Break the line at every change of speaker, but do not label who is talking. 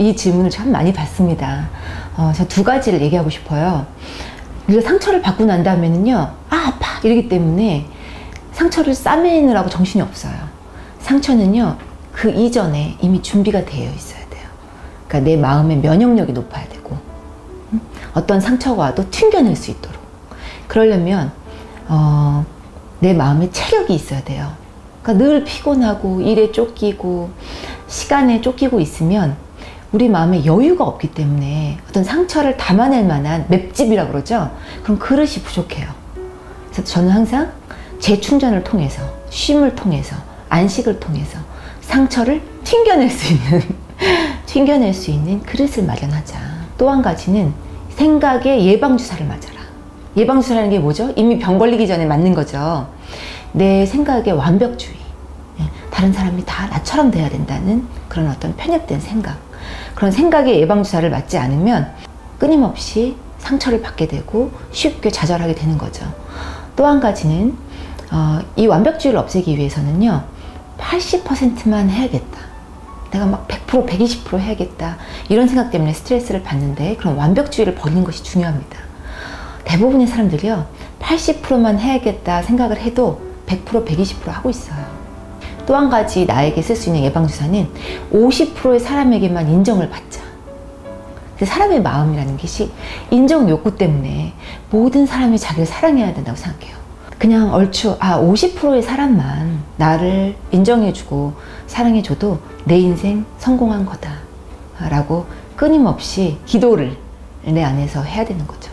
이 질문을 참 많이 받습니다. 어, 저두 가지를 얘기하고 싶어요. 우리가 상처를 받고 난 다음에는요, 아, 아파! 이러기 때문에 상처를 싸매느라고 정신이 없어요. 상처는요, 그 이전에 이미 준비가 되어 있어야 돼요. 그러니까 내 마음의 면역력이 높아야 되고, 음? 어떤 상처가 와도 튕겨낼 수 있도록. 그러려면, 어, 내 마음에 체력이 있어야 돼요. 그러니까 늘 피곤하고, 일에 쫓기고, 시간에 쫓기고 있으면, 우리 마음에 여유가 없기 때문에 어떤 상처를 담아낼 만한 맵집이라고 그러죠. 그럼 그릇이 부족해요. 그래서 저는 항상 재충전을 통해서, 쉼을 통해서, 안식을 통해서 상처를 튕겨낼 수 있는, 튕겨낼 수 있는 그릇을 마련하자. 또 한 가지는 생각의 예방주사를 맞아라. 예방주사라는 게 뭐죠? 이미 병 걸리기 전에 맞는 거죠. 내 생각의 완벽주의. 예, 다른 사람이 다 나처럼 돼야 된다는 그런 어떤 편협된 생각. 그런 생각의 예방주사를 맞지 않으면 끊임없이 상처를 받게 되고 쉽게 좌절하게 되는 거죠. 또 한 가지는 어, 이 완벽주의를 없애기 위해서는요. 80%만 해야겠다. 내가 막 100%, 120% 해야겠다. 이런 생각 때문에 스트레스를 받는데 그런 완벽주의를 버리는 것이 중요합니다. 대부분의 사람들이요. 80%만 해야겠다 생각을 해도 100%, 120% 하고 있어요. 또 한 가지 나에게 쓸 수 있는 예방주사는 50%의 사람에게만 인정을 받자. 사람의 마음이라는 것이 인정 욕구 때문에 모든 사람이 자기를 사랑해야 된다고 생각해요. 그냥 얼추 아 50%의 사람만 나를 인정해주고 사랑해줘도 내 인생 성공한 거다 라고 끊임없이 기도를 내 안에서 해야 되는 거죠.